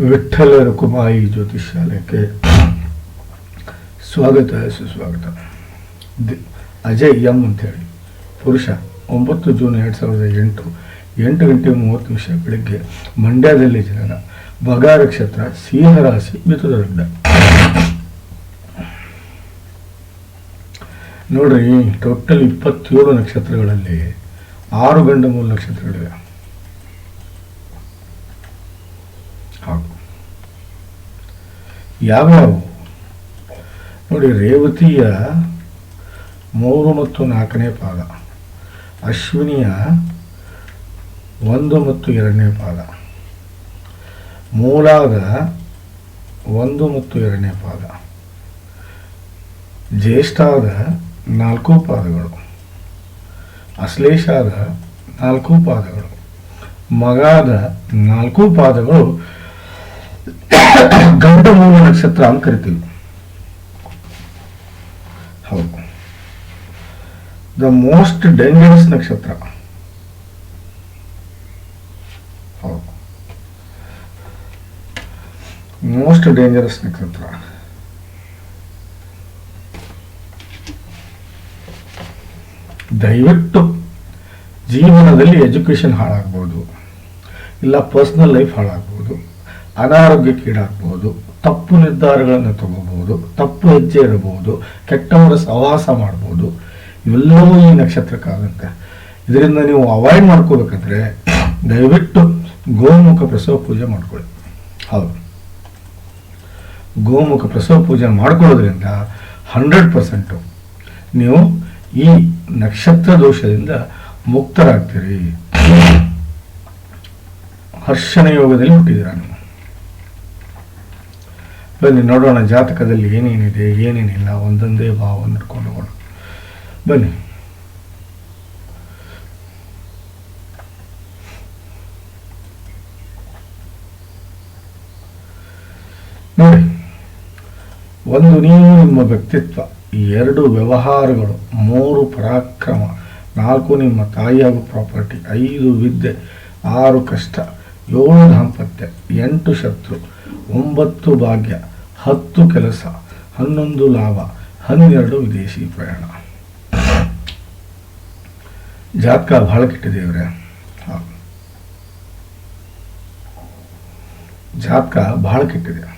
ವಿಠ್ಠಲ ರುಕುಮಾಯಿ ಜ್ಯೋತಿಷ್ಯಾಲಯಕ್ಕೆ ಸ್ವಾಗತ, ಸುಸ್ವಾಗತ. The- Ajay M ಅಂತೇಳಿ. ಪುರುಷ, ಒಂಬತ್ತು ಜೂನ್ ಎರಡು ಸಾವಿರದ ಎಂಟು ಎಂಟು ಗಂಟೆ ಮೂವತ್ತು ನಿಮಿಷ ಬೆಳಗ್ಗೆ ಮಂಡ್ಯದಲ್ಲಿ ಜನನ. ಬಗ ನಕ್ಷತ್ರ ಸಿಂಹರಾಶಿ ಮಿಥುನದಂಡ ನೋಡ್ರಿ, ಟೋಟಲ್ ಇಪ್ಪತ್ತೇಳು ನಕ್ಷತ್ರಗಳಲ್ಲಿ ಆರು ಗಂಡು ಮೂರು ನಕ್ಷತ್ರಗಳಿವೆ ಹೌದು ಯಾವ್ಯಾವು ನೋಡಿ, ರೇವತಿಯ ಮೂರು ಮತ್ತು ನಾಲ್ಕನೇ ಪಾದ, ಅಶ್ವಿನಿಯ ಒಂದು ಮತ್ತು ಎರಡನೇ ಪಾದ, ಮೂಲಾದ ಒಂದು ಮತ್ತು ಎರಡನೇ ಪಾದ, ಜ್ಯೇಷ್ಠಾದ ನಾಲ್ಕು ಪಾದಗಳು, ಅಶ್ಲೇಷಾದ ನಾಲ್ಕು ಪಾದಗಳು, ಮಗಾದ ನಾಲ್ಕು ಪಾದಗಳು ಗಂಡ ಮೂಲ ನಕ್ಷತ್ರ ಅಂತ ಕರಿತೀವಿ. ಹೌದು. ದ ಮೋಸ್ಟ್ ಡೇಂಜರಸ್ ನಕ್ಷತ್ರ. ಮೋಸ್ಟ್ ಡೇಂಜರಸ್ ನಕ್ಷತ್ರ. ದಯವಿಟ್ಟು ಜೀವನದಲ್ಲಿ ಎಜುಕೇಷನ್ ಹಾಳಾಗ್ಬೋದು. ಇಲ್ಲ ಪರ್ಸ್ನಲ್ ಲೈಫ್ ಹಾಳಾಗ್ಬೋದು. ಅನಾರೋಗ್ಯಕ್ಕೀಡಾಗ್ಬೋದು ತಪ್ಪು ನಿರ್ಧಾರಗಳನ್ನು ತಗೋಬಹುದು, ತಪ್ಪು ಹೆಜ್ಜೆ ಇರಬಹುದು, ಕೆಟ್ಟವರ ಸಹವಾಸ ಮಾಡ್ಬೋದು ಇವೆಲ್ಲವೂ ಈ ನಕ್ಷತ್ರಕ್ಕಾಗುತ್ತೆ ಇದರಿಂದ ನೀವು ಅವಾಯ್ಡ್ ಮಾಡ್ಕೋಬೇಕಂದ್ರೆ ದಯವಿಟ್ಟು ಗೋಮುಖ ಪ್ರಸವ ಪೂಜೆ ಮಾಡ್ಕೊಳ್ಳಿ. ಹೌದು. ಗೋಮುಖ ಪ್ರಸವ ಪೂಜೆ ಮಾಡ್ಕೊಳ್ಳೋದ್ರಿಂದ ಹಂಡ್ರೆಡ್ ಪರ್ಸೆಂಟು ನೀವು ಈ ನಕ್ಷತ್ರ ದೋಷದಿಂದ ಮುಕ್ತರಾಗ್ತೀರಿ. ಹರ್ಷಣ ಯೋಗದಲ್ಲಿ ಹುಟ್ಟಿದ್ದೀರಾ ನೀವು. ಬನ್ನಿ, ನೋಡೋಣ ಜಾತಕದಲ್ಲಿ ಏನೇನಿದೆ, ಏನೇನಿಲ್ಲ, ಒಂದೊಂದೇ ಭಾವ ನಡ್ಕೊಂಡು ಹೋಗೋಣ ಬನ್ನಿ. ನೋಡಿ, ಒಂದು ನೀವು ನಿಮ್ಮ ವ್ಯಕ್ತಿತ್ವ ಎರಡು ವ್ಯವಹಾರಗಳು, ಮೂರು ಪರಾಕ್ರಮ, ನಾಲ್ಕು ನಿಮ್ಮ ತಾಯಿಯಾಗೋ ಪ್ರಾಪರ್ಟಿ, ಐದು ವಿದ್ಯೆ, ಆರು ಕಷ್ಟ, ಏಳು ದಾಂಪತ್ಯ, ಎಂಟು ಶತ್ರು ಒಂಬತ್ತು ಭಾಗ್ಯ, ಹತ್ತು ಕೆಲಸ, ಹನ್ನೊಂದು ಲಾಭ, ಹನ್ನೆರಡು ವಿದೇಶಿ ಪ್ರಯಾಣ. ಜಾತಕ ಬಹಳ ಕೆಟ್ಟಿದೇವ್ರೆ ಹೌದು. ಜಾತಕ ಬಹಳ ಕೆಟ್ಟಿದೆ.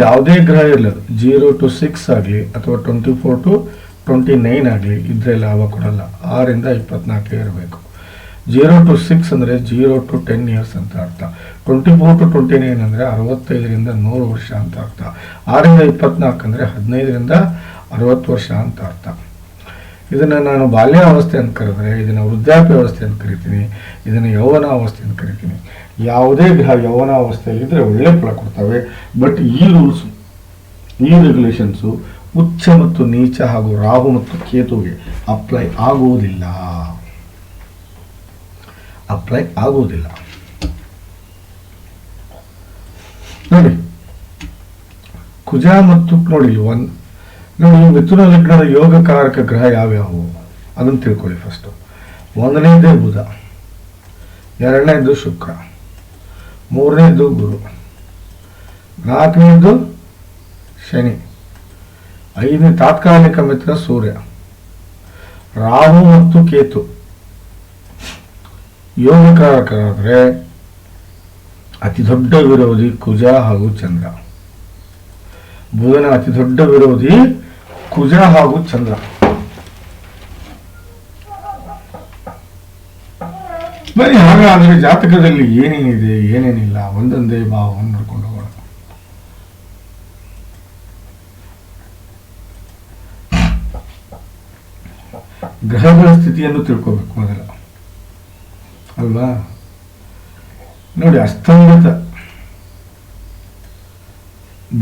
ಯಾವುದೇ ಗ್ರಹ ಇರಲಿ ಜೀರೋ ಟು ಸಿಕ್ಸ್ ಆಗಲಿ ಅಥವಾ twenty four to twenty nine ಆಗಲಿ ಇದ್ರೆ ಲಾಭ ಕೊಡಲ್ಲ. ಆರಿಂದ ಇಪ್ಪತ್ನಾಲ್ಕೇ ಇರಬೇಕು. ಜೀರೋ ಟು ಸಿಕ್ಸ್ ಅಂದರೆ ಜೀರೋ ಟು ಟೆನ್ ಇಯರ್ಸ್ ಅಂತ ಅರ್ಥ. Twenty four to twenty nine ಅಂದರೆ ಅರವತ್ತೈದರಿಂದ ನೂರು ವರ್ಷ ಅಂತ ಅರ್ಥ. ಆರಿಂದ ಇಪ್ಪತ್ನಾಲ್ಕು ಅಂದರೆ ಹದಿನೈದರಿಂದ ಅರವತ್ತು ವರ್ಷ ಅಂತ ಅರ್ಥ. ಇದನ್ನು ನಾನು ಬಾಲ್ಯಾವಸ್ಥೆ ಅಂತ ಕರೆದ್ರೆ, ಇದನ್ನು ವೃದ್ಧಾಪ್ಯ ವ್ಯವಸ್ಥೆ ಅಂತ ಕರಿತೀನಿ, ಇದನ್ನು ಯೌವನ ಅವಸ್ಥೆ ಅಂತ ಕರಿತೀನಿ. ಯಾವುದೇ ಗ್ರಹ ಯೌವನ ಅವಸ್ಥೆಯಲ್ಲಿ ಇದ್ರೆ ಒಳ್ಳೆ ಫಲ ಕೊಡ್ತವೆ. ಬಟ್ ಈ ರೂಲ್ಸ್ ಈ ರೆಗ್ಯುಲೇಷನ್ಸು ಉಚ್ಚ ಮತ್ತು ನೀಚ ಹಾಗೂ ರಾಹು ಮತ್ತು ಕೇತುವಿಗೆ ಅಪ್ಲೈ ಆಗುವುದಿಲ್ಲ. ಅಪ್ಲೈ ಆಗುವುದಿಲ್ಲ. ನೋಡಿ, ಕುಜ ಮತ್ತು ನೋಡಿ ಒನ್ ನೋಡಿ, ಮಿಥುನ ಲಗ್ನದ ಯೋಗಕಾರಕ ಗ್ರಹ ಯಾವ್ಯಾವು ಅದನ್ನು ತಿಳ್ಕೊಳ್ಳಿ ಫಸ್ಟು ಒಂದನೇದೇ ಬುಧ, ಎರಡನೇದು ಶುಕ್ರ, ಮೂರನೇದು ಗುರು, ನಾಲ್ಕನೇದು ಶನಿ. ಐದನೇ ತಾತ್ಕಾಲಿಕ ಮಿತ್ರ ಸೂರ್ಯ. ರಾಹು ಮತ್ತು ಕೇತು. ಯೋಗಕಾರಕರಾದರೆ ಅತಿ ದೊಡ್ಡ ವಿರೋಧಿ ಕುಜ ಹಾಗೂ ಚಂದ್ರ. ಬುಧನ ಅತಿ ದೊಡ್ಡ ವಿರೋಧಿ ಕುಜ ಹಾಗೂ ಚಂದ್ರ. ಬನ್ನಿ, ಹಾಗಾದ್ರೆ ಜಾತಕದಲ್ಲಿ ಏನೇನಿದೆ, ಏನೇನಿಲ್ಲ, ಒಂದೊಂದೇ ಭಾವವನ್ನು ನೋಡ್ಕೊಂಡು ಹೋಗೋಣ ಗ್ರಹಗಳ ಸ್ಥಿತಿಯನ್ನು ತಿಳ್ಕೋಬೇಕು ಮೊದಲ. ಅಲ್ವಾ? ನೋಡಿ, ಅಸ್ತಂಗತ.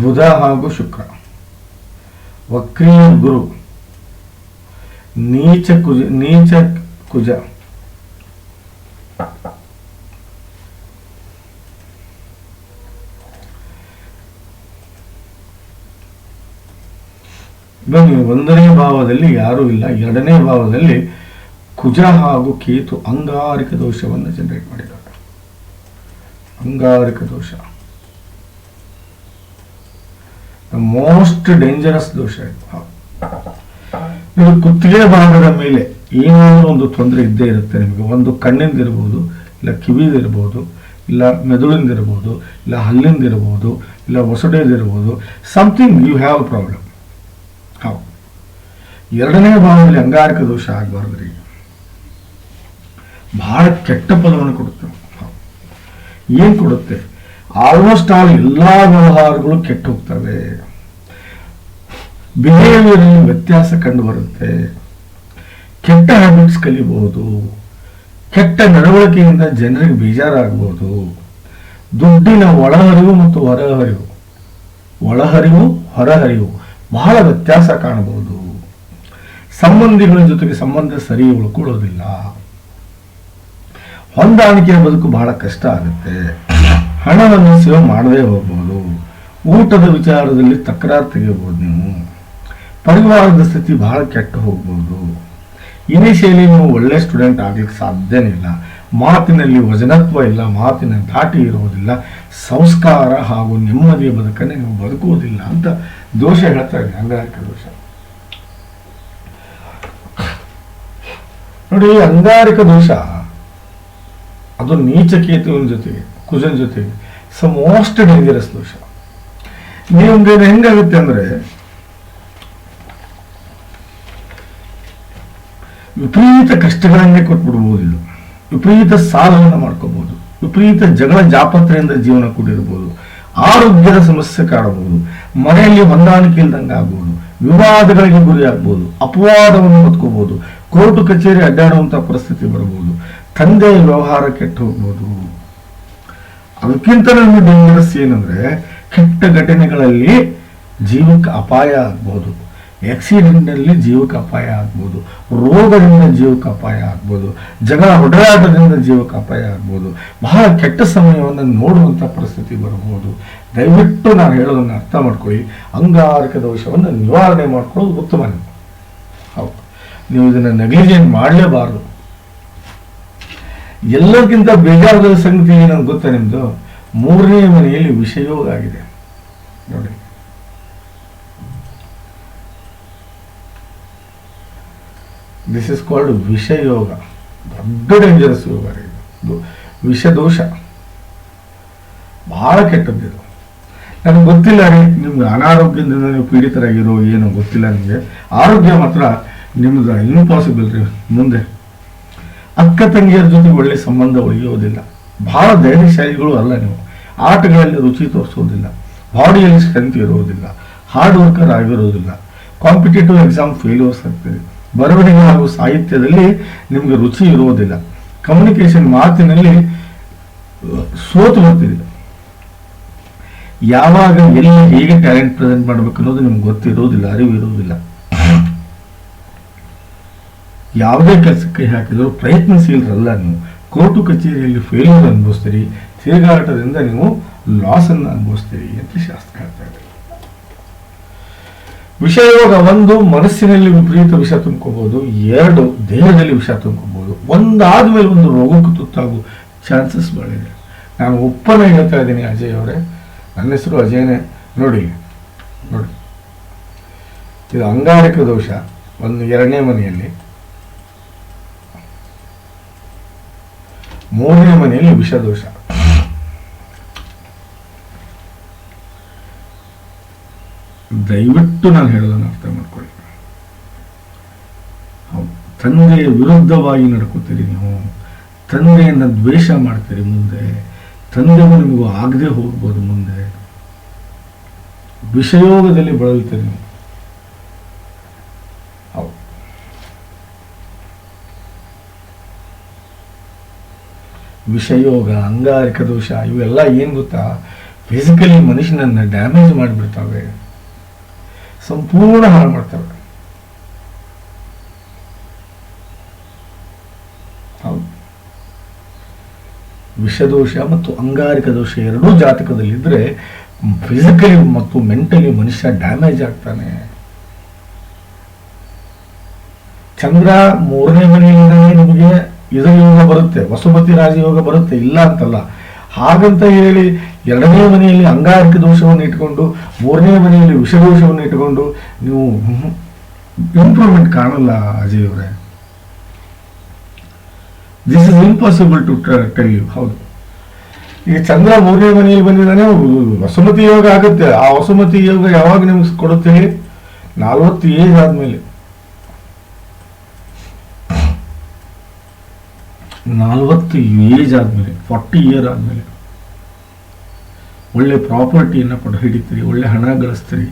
ಬುಧ ಹಾಗೂ ಶುಕ್ರ. ವಕ್ರೀಯ ಗುರು. ನೀಚ ಕುಜ ನೀಚ ಕುಜ. ಬನ್ನಿ ಒಂದನೇ ಭಾವದಲ್ಲಿ ಯಾರೂ ಇಲ್ಲ. ಎರಡನೇ ಭಾವದಲ್ಲಿ ಕುಜ ಹಾಗೂ ಕೇತು ಅಂಗಾರಿಕ ದೋಷವನ್ನು ಜನರೇಟ್ ಮಾಡಿದ್ದಾರೆ. ಅಂಗಾರಿಕ ದೋಷ. ಮೋಸ್ಟ್ ಡೇಂಜರಸ್ ದೋಷ ಇದು. ಕುತ್ತಿಗೆ ಭಾಗದ ಮೇಲೆ ಏನಾದರೂ ಒಂದು ತೊಂದರೆ ಇದ್ದೇ ಇರುತ್ತೆ. ನಿಮಗೆ ಒಂದು ಕಣ್ಣಿಂದಿರ್ಬೋದು ಇಲ್ಲ ಕಿವಿದಿರ್ಬೋದು ಇಲ್ಲ ಮೆದುಳಿಂದಿರ್ಬೋದು ಇಲ್ಲ ಹಲ್ಲಿಂದಿರ್ಬೋದು ಇಲ್ಲ ಹೊಸಡೇದಿರ್ಬೋದು ಸಮಥಿಂಗ್ ಯು ಹ್ಯಾವ್ ಪ್ರಾಬ್ಲಮ್ ಹೌದು. ಎರಡನೇ ಭಾಗದಲ್ಲಿ ಅಂಗಾರಿಕ ದೋಷ ಆಗಬಾರ್ದ್ರಿ. ಬಹಳ ಕೆಟ್ಟ ಫಲವನ್ನು ಕೊಡುತ್ತೆ. ಏನ್ ಕೊಡುತ್ತೆ? ಆಲ್ಮೋಸ್ಟ್ ಆಲ್ ಎಲ್ಲಾ ವ್ಯವಹಾರಗಳು ಕೆಟ್ಟು ಹೋಗ್ತವೆ. ಬಿಹೇವಿಯರಲ್ಲಿ ವ್ಯತ್ಯಾಸ ಕಂಡು ಬರುತ್ತೆ. ಕೆಟ್ಟ ಹ್ಯಾಬಿಟ್ಸ್ ಕಲಿಬಹುದು. ಕೆಟ್ಟ ನಡವಳಿಕೆಯಿಂದ ಜನರಿಗೆ ಬೇಜಾರಾಗಬಹುದು ದುಡ್ಡಿನ ಒಳಹರಿವು ಮತ್ತು ಹೊರಹರಿವು. ಒಳಹರಿವು, ಹೊರಹರಿವು. ಬಹಳ ವ್ಯತ್ಯಾಸ ಕಾಣಬಹುದು. ಸಂಬಂಧಿಗಳ ಜೊತೆಗೆ ಸಂಬಂಧ ಸರಿ ಉಳ್ಕೊಳ್ಳೋದಿಲ್ಲ. ಹೊಂದಾಣಿಕೆಯ ಬದುಕು ಬಹಳ ಕಷ್ಟ ಆಗುತ್ತೆ. ಹಣವನ್ನು ಸೇವ್ ಮಾಡದೇ ಹೋಗ್ಬೋದು. ಊಟದ ವಿಚಾರದಲ್ಲಿ ತಕರಾರು ತೆಗೆಯಬಹುದು ನೀವು. ಪರಿವಾರದ ಸ್ಥಿತಿ ಬಹಳ ಕೆಟ್ಟು ಹೋಗ್ಬೋದು. ಇನಿಷಿಯಲಿ ನೀವು ಒಳ್ಳೆ ಸ್ಟೂಡೆಂಟ್ ಆಗ್ಲಿಕ್ಕೆ ಸಾಧ್ಯನೇ ಇಲ್ಲ. ಮಾತಿನಲ್ಲಿ ವಜನತ್ವ ಇಲ್ಲ, ಮಾತಿನ ಧಾಟಿ ಇರುವುದಿಲ್ಲ. ಸಂಸ್ಕಾರ ಹಾಗೂ ನೆಮ್ಮದಿಯ ಬದುಕನ್ನು ನೀವು ಬದುಕುವುದಿಲ್ಲ ಅಂತ ದೋಷ ಹೇಳ್ತಾ ಇದೆ ಅಂಗಾರಿಕ ದೋಷ. ನೋಡಿ ಅಂಗಾರಿಕ ದೋಷ, ಅದು ನೀಚ ಕೇತುವಿನ ಜೊತೆಗೆ ಕುಜನ್ ಜೊತೆಗೆ ಸ ಮೋಸ್ಟ್ ಡೇಂಜರಸ್ ದೋಷ. ನಿಮ್ಗೆ ಹೆಂಗಾಗುತ್ತೆ ಅಂದ್ರೆ, ವಿಪರೀತ ಕಷ್ಟಗಳನ್ನೇ ಕೊಟ್ಬಿಡ್ಬೋದು ಇದು ವಿಪರೀತ ಸಾಲವನ್ನು ಮಾಡ್ಕೋಬಹುದು ವಿಪರೀತ ಜಗಳ ಜಾಪತ್ರೆಯಿಂದ ಜೀವನ ಕೂಡಿರಬಹುದು, ಆರೋಗ್ಯದ ಸಮಸ್ಯೆ ಕಾಡಬಹುದು, ಮನೆಯಲ್ಲಿ ಹೊಂದಾಣಿಕೆ ಇಲ್ದಂಗೆ ಆಗ್ಬೋದು ವಿವಾದಗಳಿಗೆ ಗುರಿ ಆಗ್ಬೋದು ಅಪವಾದವನ್ನು ಹೊತ್ಕೋಬಹುದು, ಕೋರ್ಟ್ ಕಚೇರಿ ಅಡ್ಡಾಡುವಂತಹ ಪರಿಸ್ಥಿತಿ ಬರಬಹುದು ತಂದೆಯ ವ್ಯವಹಾರ ಕೆಟ್ಟು ಹೋಗ್ಬೋದು ಅದಕ್ಕಿಂತ ಡೇಂಜರಸ್ ಏನಂದ್ರೆ ಕೆಟ್ಟ ಘಟನೆಗಳಲ್ಲಿ ಜೀವಕ್ಕೆ ಅಪಾಯ ಆಗ್ಬೋದು ಆಕ್ಸಿಡೆಂಟ್ ಅಲ್ಲಿ ಜೀವಕ್ಕೆ ಅಪಾಯ ಆಗ್ಬೋದು. ರೋಗದಿಂದ ಜೀವಕ್ಕೆ ಅಪಾಯ ಆಗ್ಬೋದು. ಜಗಳ ಹೊಡೆದಾಟದಿಂದ ಜೀವಕ್ಕೆ ಅಪಾಯ ಆಗ್ಬೋದು. ಬಹಳ ಕೆಟ್ಟ ಸಮಯವನ್ನು ನೋಡುವಂಥ ಪರಿಸ್ಥಿತಿ ಬರಬಹುದು ದಯವಿಟ್ಟು ನಾನು ಹೇಳೋದನ್ನು ಅರ್ಥ ಮಾಡ್ಕೊಳ್ಳಿ. ಅಂಗಾರಕ ದೋಷವನ್ನು ನಿವಾರಣೆ ಮಾಡ್ಕೊಳ್ಳೋದು ಉತ್ತಮ ಹೌದು. ನೀವು ಇದನ್ನು ನೆಗ್ಲಿಜೆಂಟ್ ಮಾಡಲೇಬಾರದು. ಎಲ್ಲರಿಗಿಂತ ಬೇಜಾರದ ಸಂಗತಿ ಏನಂತ ಗೊತ್ತಾ ನಿಮ್ಮದು ಮೂರನೇ ಮನೆಯಲ್ಲಿ ವಿಷಯೋಗ ಆಗಿದೆ ನೋಡಿ. ದಿಸ್ ಇಸ್ ಕಾಲ್ಡ್ ವಿಷಯೋಗ ದೊಡ್ಡ ಡೇಂಜರಸ್ ಯೋಗ ಇದು. ವಿಷದೋಷ ಬಹಳ ಕೆಟ್ಟದ್ದು ಇದು. ನನಗೆ ಗೊತ್ತಿಲ್ಲ ರೀ, ನಿಮ್ಗೆ ಅನಾರೋಗ್ಯದಿಂದ ನೀವು ಪೀಡಿತರಾಗಿರೋ ಏನೋ ಗೊತ್ತಿಲ್ಲ ನಿಮಗೆ. ಆರೋಗ್ಯ ಮಾತ್ರ ನಿಮ್ದು ಇಂಪಾಸಿಬಲ್ ರೀ ಮುಂದೆ. ಅಕ್ಕ ತಂಗಿಯರ ಜೊತೆ ಒಳ್ಳೆ ಸಂಬಂಧ ಒಯ್ಯೋದಿಲ್ಲ ಬಹಳ ಧೈರ್ಯಶಾಲಿಗಳು ಅಲ್ಲ ನೀವು. ಆಟಗಳಲ್ಲಿ ರುಚಿ ತೋರಿಸೋದಿಲ್ಲ. ಬಾಡಿಯಲ್ಲಿ ಸ್ಟ್ರೆಂತ್ ಇರೋದಿಲ್ಲ. ಹಾರ್ಡ್ ವರ್ಕರ್ ಆಗಿರೋದಿಲ್ಲ. ಕಾಂಪಿಟೇಟಿವ್ ಎಕ್ಸಾಮ್ ಫೇಲ್ಯೂರ್ಸ್ ಆಗ್ತದೆ ಬರವಣಿಗೆ ಹಾಗೂ ಸಾಹಿತ್ಯದಲ್ಲಿ ನಿಮಗೆ ರುಚಿ ಇರುವುದಿಲ್ಲ. ಕಮ್ಯುನಿಕೇಶನ್ ಮಾತಿನಲ್ಲಿ ಸೋತು ಬರ್ತಿದೆ ಯಾವಾಗ ಎಲ್ಲಿ ಹೇಗೆ ಟ್ಯಾಲೆಂಟ್ ಪ್ರೆಸೆಂಟ್ ಮಾಡಬೇಕು ಅನ್ನೋದು ನಿಮ್ಗೆ ಗೊತ್ತಿರೋದಿಲ್ಲ ಅರಿವು ಇರೋದಿಲ್ಲ ಯಾವುದೇ ಕೆಲಸಕ್ಕೆ ಹಾಕಿದ್ರು ಪ್ರಯತ್ನಶೀಲರಲ್ಲ ನೀವು. ಕೋರ್ಟು ಕಚೇರಿಯಲ್ಲಿ ಫೇಲ್ಯೂರ್ ಅನುಭವಿಸ್ತೀರಿ, ತಿರುಗಾಟದಿಂದ ನೀವು ಲಾಸ್ ಅನ್ನು ಅನುಭವಿಸ್ತೀರಿ ಅಂತ ಶಾಸ್ತ್ರ ಹೇಳ್ತಾ ಇದೆ ವಿಷಯೋಗ ಒಂದು, ಮನಸ್ಸಿನಲ್ಲಿ ವಿಪರೀತ ವಿಷ ತುಂಬ್ಕೋಬಹುದು ಎರಡು, ದೇಹದಲ್ಲಿ ವಿಷ ತುಂಬಿಕೋಬಹುದು ಒಂದಾದ ಮೇಲೆ ಒಂದು ರೋಗಕ್ಕೆ ತುತ್ತಾಗುವ ಚಾನ್ಸಸ್ ಇದೆ. ನಾನು ಒಪ್ಪನ್ನ ಹೇಳ್ತಾ ಇದ್ದೀನಿ ಅಜಯ್ ಅವರೇ. ನನ್ನ ಹೆಸರು ಅಜಯ್ನೇ. ನೋಡಿ ನೋಡಿ. ಇದು ಅಂಗಾರಕ ದೋಷ, ಒಂದು ಎರಡನೇ ಮನೆಯಲ್ಲಿ. ಮೂರನೇ ಮನೆಯಲ್ಲಿ ವಿಷದೋಷ ದಯವಿಟ್ಟು ನಾನು ಹೇಳೋದನ್ನು ಅರ್ಥ ಮಾಡ್ಕೊಳ್ಳಿ. ತಂದೆಯ ವಿರುದ್ಧವಾಗಿ ನಡ್ಕೋತೀರಿ ನೀವು. ತಂದೆಯನ್ನು ದ್ವೇಷ ಮಾಡ್ತೀರಿ ಮುಂದೆ. ತಂದೆಗೂ ನಿಮಗೂ ಆಗದೆ ಹೋಗ್ಬೋದು ಮುಂದೆ. ವಿಷಯೋಗದಲ್ಲಿ ಬಳಲ್ತೀರಿ ನೀವು. ವಿಷಯೋಗ, ಅಂಗಾರಿಕ ದೋಷ ಇವೆಲ್ಲ ಏನು ಗೊತ್ತಾ? ಫಿಸಿಕಲಿ ಮನುಷ್ಯನನ್ನ ಡ್ಯಾಮೇಜ್ ಮಾಡಿಬಿಡ್ತವೆ. ಸಂಪೂರ್ಣ ಹಾಳು ಮಾಡ್ತಾರೆ. ಹೌದು. ವಿಷದೋಷ ಮತ್ತು ಅಂಗಾರಿಕ ದೋಷ ಎರಡೂ ಜಾತಕದಲ್ಲಿದ್ದರೆ ಫಿಸಿಕಲಿ ಮತ್ತು ಮೆಂಟಲಿ ಮನುಷ್ಯ ಡ್ಯಾಮೇಜ್ ಆಗ್ತಾನೆ. ಚಂದ್ರ ಮೂರನೇ ಮನೆಯಿಂದಲೇ ನಿಮಗೆ ಇದರ ಯೋಗ ಬರುತ್ತೆ, ವಸುಮತಿ ರಾಜಯೋಗ ಬರುತ್ತೆ, ಇಲ್ಲ ಅಂತಲ್ಲ. ಹಾಗಂತ ಹೇಳಿ ಎರಡನೇ ಮನೆಯಲ್ಲಿ ಅಂಗಾರಕ ದೋಷವನ್ನು ಇಟ್ಕೊಂಡು ಮೂರನೇ ಮನೆಯಲ್ಲಿ ವಿಷದೋಷವನ್ನು ಇಟ್ಕೊಂಡು ನೀವು ಇಂಪ್ರೂವ್ಮೆಂಟ್ ಕಾಣಲ್ಲ ಅಜಯ್ ಅವರೇ. This is impossible to tell you ಹೌದು. ಈಗ ಚಂದ್ರ ಮೂರನೇ ಮನೆಯಲ್ಲಿ ಬಂದಿದ್ದಾನೆ, ವಸುಮತಿ ಯೋಗ ಆಗುತ್ತೆ. ಆ ವಸುಮತಿ ಯೋಗ ಯಾವಾಗ ನಿಮ್ಗೆ ಕೊಡುತ್ತೆ ನಲ್ವತ್ತು ಏಜ್ ಆದ್ಮೇಲೆ. ನಲ್ವತ್ತು ಏಜ್ ಆದಮೇಲೆ, ಫಾರ್ಟಿ ಇಯರ್ ಆದಮೇಲೆ, ಒಳ್ಳೆ ಪ್ರಾಪರ್ಟಿಯನ್ನು ಪಡೆದು ಹಿಡಿತೀರಿ ಒಳ್ಳೆ ಹಣ ಗಳಿಸ್ತೀರಿ,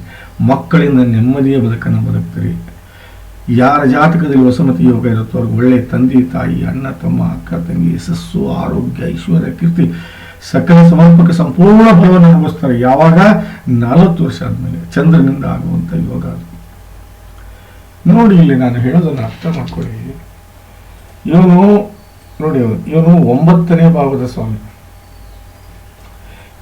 ಮಕ್ಕಳಿಂದ ನೆಮ್ಮದಿಯ ಬದುಕನ್ನು ಬದುಕ್ತೀರಿ. ಯಾರ ಜಾತಕದಲ್ಲಿ ವಸಮತಿ ಯೋಗ ಇರುತ್ತೋ ಅವ್ರಿಗೆ ಒಳ್ಳೆ ತಂದೆ, ತಾಯಿ, ಅಣ್ಣ, ತಮ್ಮ, ಅಕ್ಕ, ತಂಗಿ ಯಶಸ್ಸು ಆರೋಗ್ಯ, ಐಶ್ವರ್ಯ, ಕೀರ್ತಿ, ಸಕಲ ಸಮರ್ಪಕ ಸಂಪೂರ್ಣ ಫಲವನ್ನು ಅನುಭವಿಸ್ತಾರೆ. ಯಾವಾಗ? ನಲವತ್ತು ವರ್ಷ ಆದ್ಮೇಲೆ, ಚಂದ್ರನಿಂದ ಆಗುವಂತ ಯೋಗ ಅದು. ನೋಡಿ ಇಲ್ಲಿ ನಾನು ಹೇಳೋದನ್ನು ಅರ್ಥ ಮಾಡ್ಕೊಳ್ಳಿ. ಇವನು ನೋಡಿ, ಇವನು ಒಂಬತ್ತನೇ ಭಾವದ ಸ್ವಾಮಿ.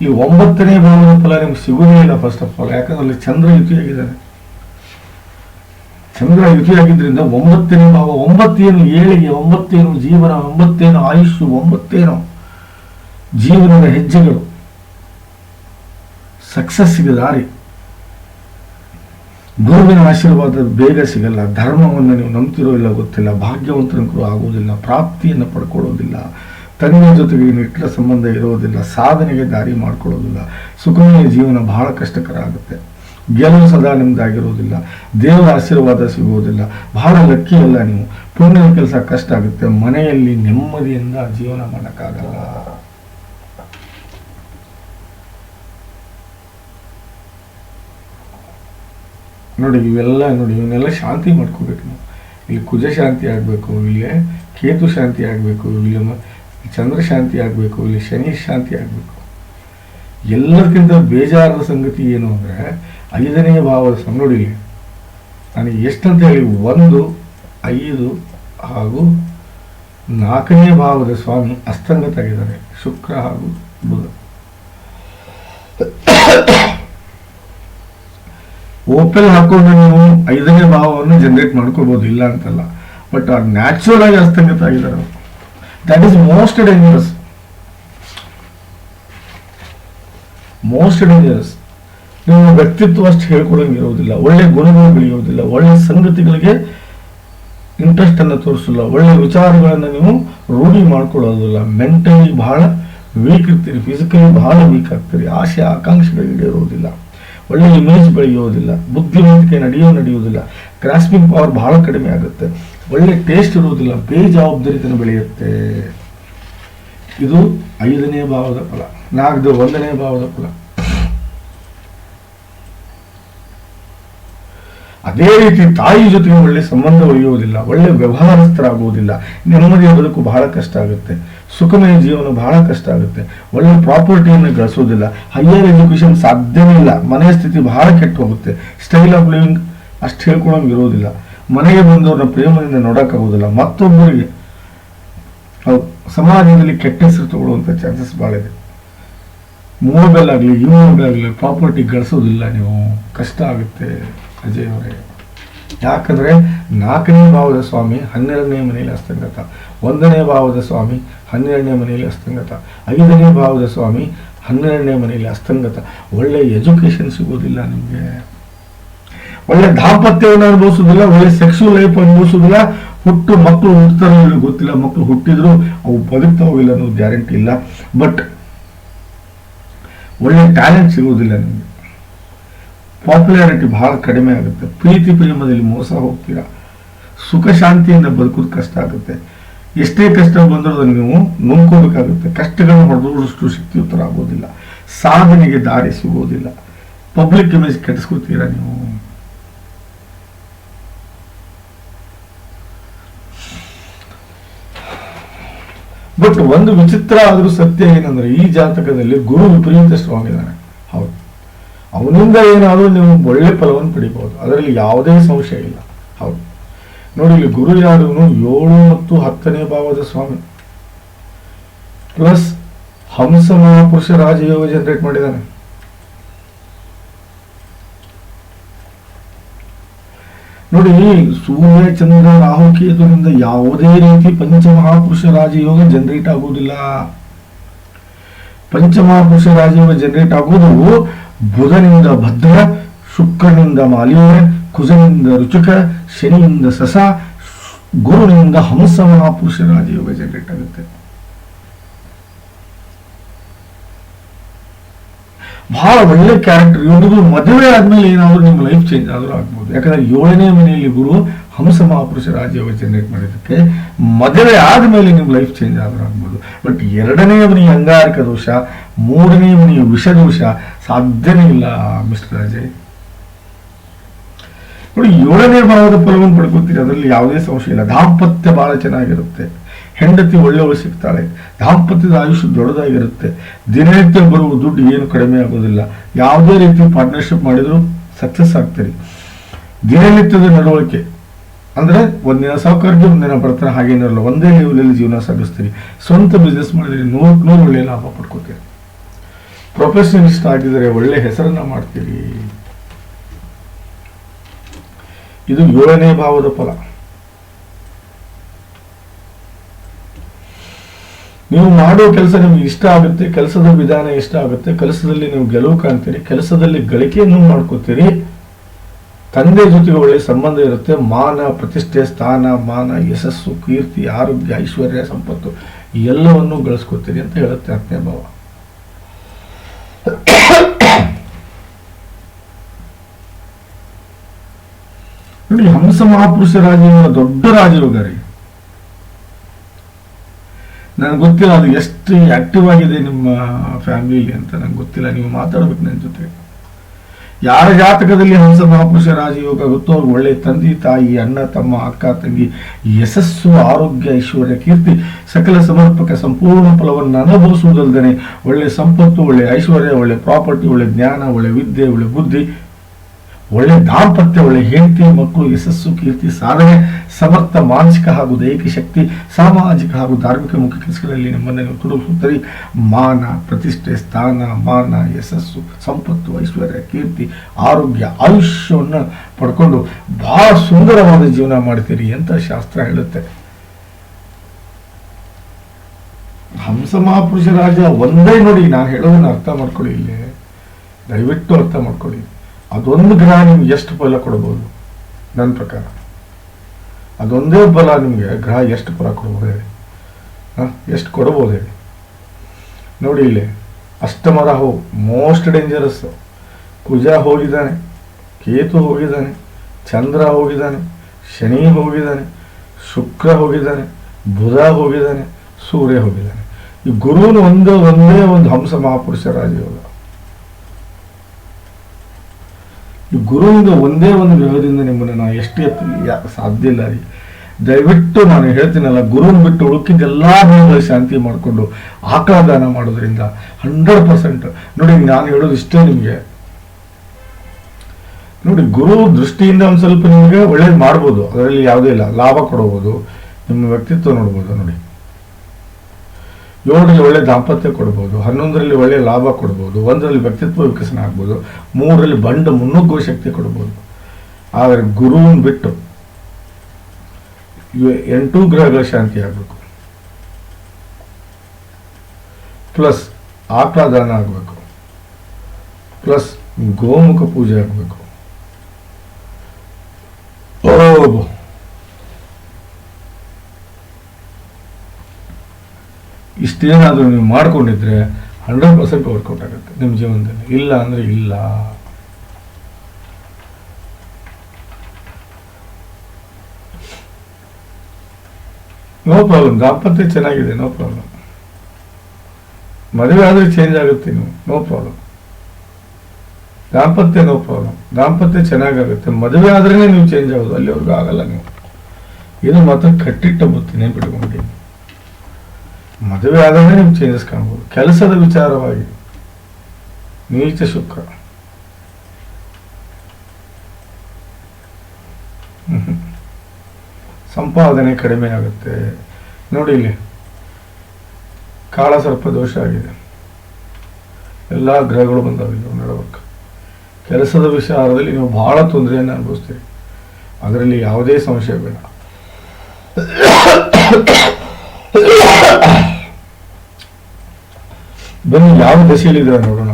ಈ ಒಂಬತ್ತನೇ ಭಾವದ ಫಲ ನಿಮ್ಗೆ ಸಿಗುವುದೇ ಇಲ್ಲ ಫಸ್ಟ್ ಆಫ್ ಆಲ್ ಯಾಕಂದ್ರೆ ಅಲ್ಲಿ ಚಂದ್ರ ಯುತಿಯಾಗಿದ್ದಾನೆ. ಚಂದ್ರ ಯುತಿಯಾಗಿದ್ದರಿಂದ ಒಂಬತ್ತನೇ ಭಾವ ಒಂಬತ್ತೇನು ಏಳಿಗೆ, ಒಂಬತ್ತೇನು ಜೀವನ, ಒಂಬತ್ತೇನು ಆಯುಷು ಒಂಬತ್ತೇನು ಜೀವನದ ಹೆಜ್ಜೆಗಳು. ಸಕ್ಸಸ್ಸಿಗೆ ದಾರಿ. ಗುರುವಿನ ಆಶೀರ್ವಾದ ಬೇಗ ಸಿಗಲ್ಲ. ಧರ್ಮವನ್ನು ನೀವು ನಂಬ್ತಿರೋ ಇಲ್ಲ, ಗೊತ್ತಿಲ್ಲ. ಭಾಗ್ಯವಂತನಕರು ಆಗುವುದಿಲ್ಲ. ಪ್ರಾಪ್ತಿಯನ್ನು ಪಡ್ಕೊಳ್ಳೋದಿಲ್ಲ. ತಂದೆಯ ಜೊತೆಗೆ ನಿಟ್ಟಿನ ಸಂಬಂಧ ಇರೋದಿಲ್ಲ. ಸಾಧನೆಗೆ ದಾರಿ ಮಾಡ್ಕೊಳ್ಳೋದಿಲ್ಲ. ಸುಖಮಯ ಜೀವನ ಬಹಳ ಕಷ್ಟಕರ ಆಗುತ್ತೆ. ಗೆಲುವು ಸದಾ ನಿಮ್ದಾಗಿರೋದಿಲ್ಲ. ದೇವರ ಆಶೀರ್ವಾದ ಸಿಗುವುದಿಲ್ಲ. ಬಹಳ ಲಕ್ಕಿ ಅಲ್ಲ ನೀವು. ಪುಣ್ಯದ ಕೆಲಸ ಕಷ್ಟ ಆಗುತ್ತೆ. ಮನೆಯಲ್ಲಿ ನೆಮ್ಮದಿಯಿಂದ ಜೀವನ ಮಾಡೋಕ್ಕಾಗಲ್ಲ. ನೋಡಿ, ಇವೆಲ್ಲ ನೋಡಿ, ಇವನ್ನೆಲ್ಲ ಶಾಂತಿ ಮಾಡ್ಕೋಬೇಕು ನಾವು. ಇಲ್ಲಿ ಕುಜ ಶಾಂತಿ ಆಗಬೇಕು, ಇಲ್ಲಿ ಕೇತು ಶಾಂತಿ ಆಗಬೇಕು, ಇಲ್ಲಿ ಚಂದ್ರ ಶಾಂತಿ ಆಗಬೇಕು, ಇಲ್ಲಿ ಶನಿ ಶಾಂತಿ ಆಗಬೇಕು. ಎಲ್ಲದಕ್ಕಿಂತ ಬೇಜಾರದ ಸಂಗತಿ ಏನು ಅಂದರೆ, ಐದನೇ ಭಾವದ ಸಂಗಡಿಗೆ ನೋಡಿ ನನಗೆ ಎಷ್ಟಂತ ಹೇಳಿ, ಒಂದು, ಐದು ಹಾಗೂ ನಾಲ್ಕನೇ ಭಾವದ ಸ್ವಾಮಿ ಅಸ್ತಂಗತಾಗಿದ್ದಾರೆ ಶುಕ್ರ ಹಾಗೂ ಬುಧ. ಓಪೆಲ್ ಹಾಕೊಂಡು ನೀವು ಐದನೇ ಭಾವವನ್ನು ಜನರೇಟ್ ಮಾಡ್ಕೋಬಹುದು ಇಲ್ಲ ಅಂತಲ್ಲ. ಬಟ್ ಆ ನ್ಯಾಚುರಲ್ ಆಗಿ ಅಸ್ತಂಗತ ಆಗಿದ್ದಾರೆ that is most dangerous most dangerous ನಿಮ್ಮ ವ್ಯಕ್ತಿತ್ವ ಅಷ್ಟು ಹೇಳ್ಕೊಳಂಗೆ ಇರೋದಿಲ್ಲ. ಒಳ್ಳೆ ಗುಣಗಳು ಬೆಳೆಯೋದಿಲ್ಲ. ಒಳ್ಳೆ ಸಂಗತಿಗಳಿಗೆ ಇಂಟ್ರೆಸ್ಟ್ ಅನ್ನು ತೋರಿಸಲ್ಲ. ಒಳ್ಳೆ ವಿಚಾರಗಳನ್ನು ನೀವು ರೂಢಿ ಮಾಡ್ಕೊಳ್ಳೋದಿಲ್ಲ. ಮೆಂಟಲಿ ಬಹಳ ವೀಕ್ ಇರ್ತೀರಿ. ಫಿಸಿಕಲಿ ಬಹಳ ವೀಕ್ ಆಗ್ತೀರಿ. ಆಸೆ, ಆಕಾಂಕ್ಷೆಗಳು ಈಡೇರೋದಿಲ್ಲ. ಒಳ್ಳೆ ಇಮೇಜ್ ಬೆಳೆಯೋದಿಲ್ಲ ಬುದ್ಧಿವಂತಿಕೆ ನಡೆಯೋ ನಡೆಯುವುದಿಲ್ಲ ಗ್ರಾಸ್ಪಿಂಗ್ ಪವರ್ ಬಹಳ ಕಡಿಮೆ ಆಗುತ್ತೆ. ಒಳ್ಳೆ ಟೇಸ್ಟ್ ಇರುವುದಿಲ್ಲ, ಬೇಜವಾಬ್ದಾರಿತನ ಬೆಳೆಯುತ್ತೆ. ಇದು ಐದನೇ ಭಾವದ ಫಲ ನಾಲ್ಕು ಒಂದನೇ ಭಾವದ ಫಲ. ಅದೇ ರೀತಿ ತಾಯಿ ಜೊತೆಗೆ ಒಳ್ಳೆ ಸಂಬಂಧ ಉಳಿಯುವುದಿಲ್ಲ ಒಳ್ಳೆ ವ್ಯವಹಾರಸ್ಥರಾಗುವುದಿಲ್ಲ, ನೆಮ್ಮದಿಯ ಬದುಕು ಬಹಳ ಕಷ್ಟ ಆಗುತ್ತೆ. ಸುಖಮಯ ಜೀವನ ಬಹಳ ಕಷ್ಟ ಆಗುತ್ತೆ. ಒಳ್ಳೆ ಪ್ರಾಪರ್ಟಿಯನ್ನು ಗಳಿಸೋದಿಲ್ಲ. ಹೈಯರ್ ಎಜುಕೇಶನ್ ಸಾಧ್ಯವೇ ಇಲ್ಲ. ಮನೆಯ ಸ್ಥಿತಿ ಬಹಳ ಕೆಟ್ಟು ಹೋಗುತ್ತೆ. ಸ್ಟೈಲ್ ಆಫ್ ಲಿವಿಂಗ್ ಅಷ್ಟು ಹೇಳ್ಕೊಳಂಗೆ ಇರೋದಿಲ್ಲ. ಮನೆಗೆ ಬಂದವ್ರನ್ನ ಪ್ರೇಮದಿಂದ ನೋಡೋಕ್ಕಾಗೋದಿಲ್ಲ. ಮತ್ತೊಬ್ಬರಿಗೆ ಸಮಾಜದಲ್ಲಿ ಕೆಟ್ಟ ಹೆಸರು ತಗೊಳ್ಳುವಂಥ ಚಾನ್ಸಸ್ ಭಾಳ ಇದೆ. ಮೊಬೈಲ್ ಆಗಲಿ ಇಮ್ಮೊಬೆಲ್ ಆಗಲಿ ಪ್ರಾಪರ್ಟಿ ಗಳಿಸೋದಿಲ್ಲ ನೀವು. ಕಷ್ಟ ಆಗುತ್ತೆ ಅಜಯ್ ಅವರೇ. ಯಾಕಂದರೆ ನಾಲ್ಕನೇ ಭಾವದ ಸ್ವಾಮಿ ಹನ್ನೆರಡನೇ ಮನೆಯಲ್ಲಿ ಅಸ್ತಂಗತ ಒಂದನೇ ಭಾವದ ಸ್ವಾಮಿ, ಹನ್ನೆರಡನೇ ಮನೆಯಲ್ಲಿ ಅಸ್ತಂಗತ. ಐದನೇ ಭಾವದ ಸ್ವಾಮಿ, ಹನ್ನೆರಡನೇ ಮನೆಯಲ್ಲಿ ಅಸ್ತಂಗತ. ಒಳ್ಳೆ ಎಜುಕೇಶನ್ ಸಿಗೋದಿಲ್ಲ ನಿಮಗೆ. ಒಳ್ಳೆ ದಾಂಪತ್ಯವನ್ನು ಅನುಭವಿಸೋದಿಲ್ಲ, ಒಳ್ಳೆ ಸೆಕ್ಸುವಲ್ ಲೈಫ್ ಅನುಭವಿಸೋದಿಲ್ಲ. ಹುಟ್ಟು ಮಕ್ಕಳು ಇಲ್ಲೋ ಗೊತ್ತಿಲ್ಲ. ಮಕ್ಕಳು ಹುಟ್ಟಿದ್ರು ಅವು ಬದುಕ್ತಾ ಹೋಗಿಲ್ಲ ಅನ್ನೋದು ಗ್ಯಾರಂಟಿ ಇಲ್ಲ. ಬಟ್ ಒಳ್ಳೆ ಟ್ಯಾಲೆಂಟ್ ಸಿಗೋದಿಲ್ಲ ನಿಮಗೆ. ಪಾಪ್ಯುಲಾರಿಟಿ ಬಹಳ ಕಡಿಮೆ ಆಗುತ್ತೆ. ಪ್ರೀತಿ ಪ್ರೇಮದಲ್ಲಿ ಮೋಸ ಹೋಗ್ತೀರಾ? ಸುಖ ಶಾಂತಿಯಿಂದ ಬದುಕೋದು ಕಷ್ಟ ಆಗುತ್ತೆ. ಎಷ್ಟೇ ಕಷ್ಟ ಬಂದರೂ ನೀವು ನುಂಕೋಬೇಕಾಗುತ್ತೆ ಕಷ್ಟಗಳನ್ನು ಹೊಡೆದಷ್ಟು ಶಕ್ತಿಯುತರ ಆಗೋದಿಲ್ಲ. ಸಾಧನೆಗೆ ದಾರಿ ಸಿಗೋದಿಲ್ಲ. ಪಬ್ಲಿಕ್ ಇಮೇಜ್ ಕೆಡಿಸ್ಕೋತೀರಾ ನೀವು? ಬಟ್ ಒಂದು ವಿಚಿತ್ರ ಆದರೂ ಸತ್ಯ ಏನಂದ್ರೆ, ಈ ಜಾತಕದಲ್ಲಿ ಗುರು ವಿಪರೀತ ಸ್ಟ್ರಾಂಗ್ ಇದ್ದಾನೆ ಹೌದು. ಅವನಿಂದ ಏನಾದರೂ ನೀವು ಒಳ್ಳೆ ಫಲವನ್ನು ಪಡಿಬಹುದು. ಅದರಲ್ಲಿ ಯಾವುದೇ ಸಂಶಯ ಇಲ್ಲ. ನೋಡಿ ಇಲ್ಲಿ ಗುರು ಯಾರು ಏಳು ಮತ್ತು ಹತ್ತನೇ ಭಾವದ ಸ್ವಾಮಿ. ಪ್ಲಸ್ ಹಂಸ ಮಹಾಪುರುಷ ರಾಜಯೋಗ ಜನರೇಟ್ ಮಾಡಿದ್ದಾನೆ. ನೋಡಿ ಸೂರ್ಯ, ಚಂದ್ರ, ರಾಹು, ಕೇತುವಿನಿಂದ ಯಾವುದೇ ರೀತಿ ಪಂಚಮಹಾಪುರುಷ ರಾಜಯೋಗ ಜನರೇಟ್ ಆಗುವುದಿಲ್ಲ. ಪಂಚಮಹಾಪುರುಷ ರಾಜಯೋಗ ಜನರೇಟ್ ಆಗುವುದು ಬುಧನಿಂದ ಭದ್ರ, ಶುಕ್ರನಿಂದ ಮಾಲಿನ್ಯ, ಕುಜನಿಂದ ರುಚಕ ಶನಿಯಿಂದ ಸಸ ಗುರುವಿನಿಂದ ಹಂಸ ಮಹಾಪುರುಷ ರಾಜಯೋಗ ಜನರೇಟ್ ಆಗುತ್ತೆ ಬಹಳ ಒಳ್ಳೆ ಕ್ಯಾರೆಕ್ಟರ್ ಇವನಿಗೂ ಮದುವೆ ಆದ್ಮೇಲೆ ಏನಾದರೂ ನಿಮ್ಮ ಲೈಫ್ ಚೇಂಜ್ ಆದ್ರೂ ಆಗ್ಬೋದು. ಯಾಕಂದ್ರೆ ಏಳನೇ ಮನೆಯಲ್ಲಿ ಗುರು ಹಂಸ ಮಹಾಪುರುಷ ರಾಜ್ಯವ ಜನರೇಟ್ ಮಾಡಿದ್ದಕ್ಕೆ ಮದುವೆ ಆದ್ಮೇಲೆ ನಿಮ್ಮ ಲೈಫ್ ಚೇಂಜ್ ಆದ್ರೂ ಆಗ್ಬೋದು. ಬಟ್ ಎರಡನೇ ಮನೆಯ ಅಂಗಾರಕ ದೋಷ, ಮೂರನೇ ಮನೆಯ ವಿಷ ದೋಷ ಸಾಧ್ಯನೇ ಇಲ್ಲ ಮಿಸ್ಟರ್ ರಾಜಯ್ ನೋಡಿ, ಏಳನೇ ಭಾವದ ಫಲವನ್ನು ಪಡ್ಕೊತೀರಿ, ಅದರಲ್ಲಿ ಯಾವುದೇ ಸಂಶಯ ಇಲ್ಲ. ದಾಂಪತ್ಯ ಬಹಳ ಚೆನ್ನಾಗಿರುತ್ತೆ. ಹೆಂಡತಿ ಒಳ್ಳೆಯವಳು ಸಿಗ್ತಾಳೆ ದಾಂಪತ್ಯದ ಆಯುಷ್ಯ ದೊಡ್ಡದಾಗಿರುತ್ತೆ. ದಿನನಿತ್ಯ ಬರುವ ದುಡ್ಡು ಏನು ಕಡಿಮೆ ಆಗೋದಿಲ್ಲ. ಯಾವುದೇ ರೀತಿ ಪಾರ್ಟ್ನರ್ಶಿಪ್ ಮಾಡಿದ್ರು ಸಕ್ಸಸ್ ಆಗ್ತೀರಿ. ದಿನನಿತ್ಯದ ನಡವಳಿಕೆ. ಅಂದ್ರೆ ಒಂದಿನ ಸೌಕರ್ಯ, ಒಂದಿನ ಬರ್ತಾರೆ ಹಾಗೇನಿರಲ್ಲ ಒಂದೇ ಲೆವೆಲಲ್ಲಿ ಜೀವನ ಸಾಗಿಸ್ತೀರಿ. ಸ್ವಂತ ಬಿಸ್ನೆಸ್ ಮಾಡಿದ್ರೆ ನೂರು ನೂರು ಒಳ್ಳೆಯ ಲಾಭ ಪಡ್ಕೋತೀರಿ. ಪ್ರೊಫೆಷನಲಿಸ್ಟ್ ಆಗಿದ್ರೆ ಒಳ್ಳೆ ಹೆಸರನ್ನು ಮಾಡ್ತೀರಿ. ಇದು ಏಳನೇ ಭಾವದ ಫಲ. ನೀವು ಮಾಡೋ ಕೆಲಸ ನಿಮ್ಗೆ ಇಷ್ಟ ಆಗುತ್ತೆ, ಕೆಲಸದ ವಿಧಾನ ಇಷ್ಟ ಆಗುತ್ತೆ, ಕೆಲಸದಲ್ಲಿ ನೀವು ಗೆಲುವು ಕಾಣ್ತೀರಿ, ಕೆಲಸದಲ್ಲಿ ಗಳಿಕೆಯನ್ನು ಮಾಡ್ಕೋತೀರಿ, ತಂದೆ ಜೊತೆಗೆ ಒಳ್ಳೆ ಸಂಬಂಧ ಇರುತ್ತೆ, ಮಾನ, ಪ್ರತಿಷ್ಠೆ, ಸ್ಥಾನ, ಮಾನ, ಯಶಸ್ಸು, ಕೀರ್ತಿ, ಆರೋಗ್ಯ, ಐಶ್ವರ್ಯ, ಸಂಪತ್ತು, ಎಲ್ಲವನ್ನೂ ಗಳಿಸ್ಕೊತೀರಿ ಅಂತ ಹೇಳುತ್ತೆ ಹತ್ತನೇ ಭಾವ. ನೋಡಿ ಹಂಸ ಮಹಾಪುರುಷ ರಾಜ ದೊಡ್ಡ ರಾಜಯೋಗ ರೀ ನನಗೆ ಗೊತ್ತಿಲ್ಲ ಅದು ಎಷ್ಟು ಆಕ್ಟಿವ್ ಆಗಿದೆ ನಿಮ್ಮ ಫ್ಯಾಮಿಲಿ ಅಂತ ನಂಗೆ ಗೊತ್ತಿಲ್ಲ, ನೀವು ಮಾತಾಡ್ಬೇಕು ನನ್ನ ಜೊತೆ. ಯಾರ ಜಾತಕದಲ್ಲಿ ಹಂಸ ಮಹಾಪುರುಷ ರಾಜಯೋಗ ಗೊತ್ತೋ ಅವ್ರಿಗೆ ಒಳ್ಳೆ ತಂದೆ, ತಾಯಿ, ಅಣ್ಣ, ತಮ್ಮ, ಅಕ್ಕ, ತಂಗಿ, ಯಶಸ್ಸು, ಆರೋಗ್ಯ, ಐಶ್ವರ್ಯ, ಕೀರ್ತಿ, ಸಕಲ ಸಮರ್ಪಕ ಸಂಪೂರ್ಣ ಫಲವನ್ನು ಅನುಭವಿಸುವುದಲ್ಲದೆ ಒಳ್ಳೆ ಸಂಪತ್ತು, ಒಳ್ಳೆ ಐಶ್ವರ್ಯ, ಒಳ್ಳೆ ಪ್ರಾಪರ್ಟಿ, ಒಳ್ಳೆ ಜ್ಞಾನ, ಒಳ್ಳೆ ವಿದ್ಯೆ, ಒಳ್ಳೆ ಬುದ್ಧಿ ಒಳ್ಳೆ ದಾಂಪತ್ಯ, ಒಳ್ಳೆ ಹೆಂಡತಿ, ಮಕ್ಕಳು, ಯಶಸ್ಸು, ಕೀರ್ತಿ, ಸಾಧನೆ, ಸಮರ್ಥ, ಮಾನಸಿಕ ಹಾಗೂ ದೈಹಿಕ ಶಕ್ತಿ, ಸಾಮಾಜಿಕ ಹಾಗೂ ಧಾರ್ಮಿಕ ಮುಖ್ಯ ಕೆಲಸಗಳಲ್ಲಿ ನಿಮ್ಮನ್ನು ತೊಡಗಿಸುತ್ತೀರಿ ಮಾನ, ಪ್ರತಿಷ್ಠೆ, ಸ್ಥಾನ, ಮಾನ, ಯಶಸ್ಸು, ಸಂಪತ್ತು, ಐಶ್ವರ್ಯ, ಕೀರ್ತಿ, ಆರೋಗ್ಯ, ಆಯುಷ್ಯವನ್ನು ಪಡ್ಕೊಂಡು ಬಹಳ ಸುಂದರವಾದ ಜೀವನ ಮಾಡ್ತೀರಿ ಅಂತ ಶಾಸ್ತ್ರ ಹೇಳುತ್ತೆ. ಹಂಸ ಮಹಾಪುರುಷ ರಾಜ ಒಂದೇ ನೋಡಿ, ನಾನು ಹೇಳೋದನ್ನು ಅರ್ಥ ಮಾಡ್ಕೊಳ್ಳಿ ಇಲ್ಲಿ. ದಯವಿಟ್ಟು ಅರ್ಥ ಮಾಡ್ಕೊಳ್ಳಿ. ಅದೊಂದು ಗ್ರಹ ನಿಮ್ಗೆ ಎಷ್ಟು ಫಲ ಕೊಡ್ಬೋದು? ನನ್ನ ಪ್ರಕಾರ. ಅದೊಂದೇ ಫಲ ನಿಮಗೆ ಗ್ರಹ ಎಷ್ಟು ಫಲ ಕೊಡ್ಬೋದು ಹೇಳಿ. ಹಾಂ? ಎಷ್ಟು ಕೊಡ್ಬೋದು ಹೇಳಿ. ನೋಡಿ ಇಲ್ಲಿ ಅಷ್ಟಮ ರಾಹು ಮೋಸ್ಟ್ ಡೇಂಜರಸ್ ಕುಜ ಹೋಗಿದ್ದಾನೆ, ಕೇತು ಹೋಗಿದ್ದಾನೆ, ಚಂದ್ರ ಹೋಗಿದ್ದಾನೆ, ಶನಿ ಹೋಗಿದ್ದಾನೆ, ಶುಕ್ರ ಹೋಗಿದ್ದಾನೆ, ಬುಧ ಹೋಗಿದ್ದಾನೆ, ಸೂರ್ಯ ಹೋಗಿದ್ದಾನೆ. ಈ ಗುರುವಿನ ಒಂದು, ಒಂದೇ ಒಂದು ಹಂಸ ಮಹಾಪುರುಷ ರಾಜಯೋಗ ಈ ಗುರುವಿಂದ ಒಂದೇ ಒಂದು ಗ್ರಹದಿಂದ ನಿಮ್ಮನ್ನು ನಾವು ಎಷ್ಟು ಸಾಧ್ಯ ಇಲ್ಲ ರೀ. ದಯವಿಟ್ಟು ನಾನು ಹೇಳ್ತೀನಲ್ಲ ಗುರುನ ಬಿಟ್ಟು ಉಳುಕಿದ್ದೆಲ್ಲ ಗ್ರಹಗಳ ಶಾಂತಿ ಮಾಡಿಕೊಂಡು ಆಕಳ ದಾನ ಮಾಡೋದ್ರಿಂದ ಹಂಡ್ರೆಡ್ ಪರ್ಸೆಂಟ್ ನೋಡಿ, ನಾನು ಹೇಳೋದು ಇಷ್ಟೇ ನಿಮಗೆ. ನೋಡಿ, ಗುರು ದೃಷ್ಟಿಯಿಂದ ಒಂದು ಸ್ವಲ್ಪ ನಿಮಗೆ ಒಳ್ಳೇದು ಮಾಡ್ಬೋದು. ಅದರಲ್ಲಿ ಯಾವುದೇ ಇಲ್ಲ, ಲಾಭ ಕೊಡಬಹುದು ನಿಮ್ಮ ವ್ಯಕ್ತಿತ್ವ ನೋಡ್ಬೋದು ನೋಡಿ. ಏಳರಲ್ಲಿ ಒಳ್ಳೆ ದಾಂಪತ್ಯ ಕೊಡ್ಬೋದು, ಹನ್ನೊಂದರಲ್ಲಿ ಒಳ್ಳೆ ಲಾಭ ಕೊಡ್ಬೋದು, ಒಂದರಲ್ಲಿ ವ್ಯಕ್ತಿತ್ವ ವಿಕಸನ ಆಗ್ಬೋದು, ಮೂರರಲ್ಲಿ ಬಂಡ ಮುನ್ನುಗ್ಗುವ ಶಕ್ತಿ ಕೊಡ್ಬೋದು. ಆದರೆ ಗುರುವನ್ನು ಬಿಟ್ಟು ಎಂಟು ಗ್ರಹಗಳ ಶಾಂತಿ ಆಗಬೇಕು. ಪ್ಲಸ್ ಆಕಳ ದಾನ ಆಗಬೇಕು. ಪ್ಲಸ್ ಗೋಮುಖ ಪೂಜೆ ಆಗಬೇಕು. ಓ ಇಷ್ಟೇನಾದರೂ ನೀವು ಮಾಡ್ಕೊಂಡಿದ್ರೆ ಹಂಡ್ರೆಡ್ ಪರ್ಸೆಂಟ್ ವರ್ಕೌಟ್ ಆಗುತ್ತೆ ನಿಮ್ಮ ಜೀವನದಲ್ಲಿ. ಇಲ್ಲ ಅಂದರೆ ಇಲ್ಲ. ನೋ ಪ್ರಾಬ್ಲಮ್ ದಾಂಪತ್ಯ ಚೆನ್ನಾಗಿದೆ ನೋ ಪ್ರಾಬ್ಲಮ್ ಮದುವೆ ಆದರೆ ಚೇಂಜ್ ಆಗುತ್ತೆ ನೀವು ನೋ ಪ್ರಾಬ್ಲಮ್ ದಾಂಪತ್ಯ ನೋ ಪ್ರಾಬ್ಲಮ್ ದಾಂಪತ್ಯ ಚೆನ್ನಾಗಾಗುತ್ತೆ. ಮದುವೆ ಆದ್ರೇ ನೀವು ಚೇಂಜ್ ಆಗೋದು. ಅಲ್ಲಿವರೆಗೂ ಆಗಲ್ಲ ನೀವು. ಇದು ಮಾತ್ರ ಕಟ್ಟಿಟ್ಟ ಬುತ್ತಿ ನೆನ್ಪಿಟ್ಕೊಂಡು ಮದುವೆ ಆದಾಗ ನೀವು ಚೇಂಜಸ್ ಕಾಣ್ಬೋದು. ಕೆಲಸದ ವಿಚಾರವಾಗಿ ನೀಚ ಶುಕ್ರ. ಸಂಪಾದನೆ ಕಡಿಮೆ ಆಗುತ್ತೆ. ನೋಡಿ ಇಲ್ಲಿ ಕಾಳ ಸರ್ಪ ದೋಷ ಆಗಿದೆ. ಎಲ್ಲ ಗ್ರಹಗಳು ಬಂದಾವೆ ಇಲ್ಲಿ ನಡಬೇಕು. ಕೆಲಸದ ವಿಚಾರದಲ್ಲಿ ನೀವು ಬಹಳ ತೊಂದರೆಯನ್ನು ಅನುಭವಿಸ್ತೀರಿ. ಅದರಲ್ಲಿ ಯಾವುದೇ ಸಮಸ್ಯೆ ಬೇಡ ಬನ್ನಿ ಯಾವ ದಶೆಯಲ್ಲಿದ್ದಾರೆ ನೋಡೋಣ.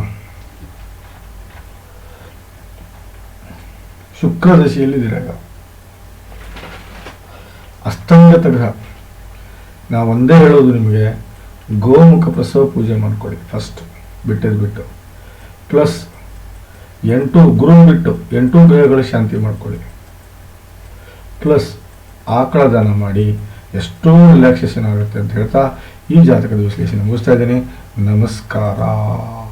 ಶುಕ್ರ ದಶೆಯಲ್ಲಿದ್ದೀರ ಈಗ. ಅಸ್ತಂಗತ ಗ್ರಹ. ನಾವು ಒಂದೇ ಹೇಳೋದು ನಿಮಗೆ, ಗೋಮುಖ ಪ್ರಸವ ಪೂಜೆ ಮಾಡ್ಕೊಳ್ಳಿ ಫಸ್ಟ್ ಬಿಟ್ಟದ್ದು ಬಿಟ್ಟು. ಪ್ಲಸ್ ಎಂಟು ಗುರು ಬಿಟ್ಟು, ಎಂಟು ಗ್ರಹಗಳ ಶಾಂತಿ ಮಾಡ್ಕೊಳ್ಳಿ ಪ್ಲಸ್ ಆಕಳ ದಾನ ಮಾಡಿ, ಎಷ್ಟೋ ರಿಲ್ಯಾಕ್ಸೇಷನ್ ಆಗುತ್ತೆ ಅಂತ ಹೇಳ್ತಾ ಈ ಜಾತಕದ ವಿಶ್ಲೇಷಣೆ ಮುಗಿಸ್ತಾ ಇದ್ದೀನಿ. नमस्कारा